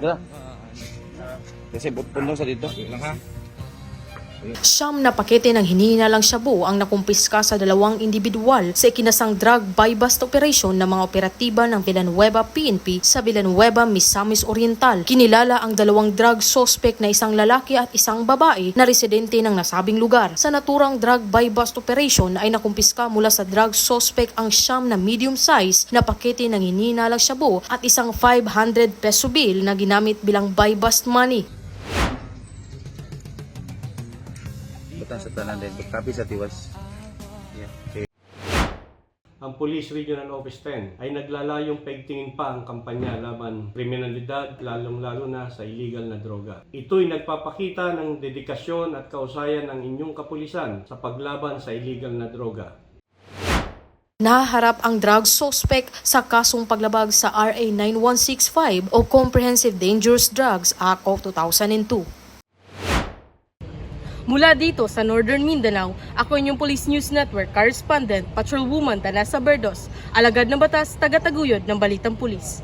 Dala. Kasi pundong sa dito. Lang ha. Siyam na pakete ng hinihinalang shabu ang nakumpiska sa dalawang individual sa ikinasang drug buy-bust operation ng mga operatiba ng Villanueva PNP sa Villanueva, Misamis Oriental. Kinilala ang dalawang drug suspect na isang lalaki at isang babae na residente ng nasabing lugar. Sa naturang drug buy-bust operation ay nakumpiska mula sa drug suspect ang siyam na medium size na pakete ng hinihinalang shabu at isang 500 peso bill na ginamit bilang buy-bust money. Butang sa tanan din. Tapi sa tiwas. Yeah. Okay. Ang Police Regional Office 10 ay naglalayong pagtingin pa ang kampanya laban kriminalidad lalong-lalo na sa illegal na droga. Ito'y nagpapakita ng dedikasyon at kausayan ng inyong kapulisan sa paglaban sa illegal na droga. Naharap ang drug suspect sa kasong paglabag sa RA 9165 o Comprehensive Dangerous Drugs Act of 2002. Mula dito sa Northern Mindanao, ako inyong Police News Network correspondent, patrolwoman Tanasa Berdos, alagad ng batas, taga-taguyod ng Balitang Pulis.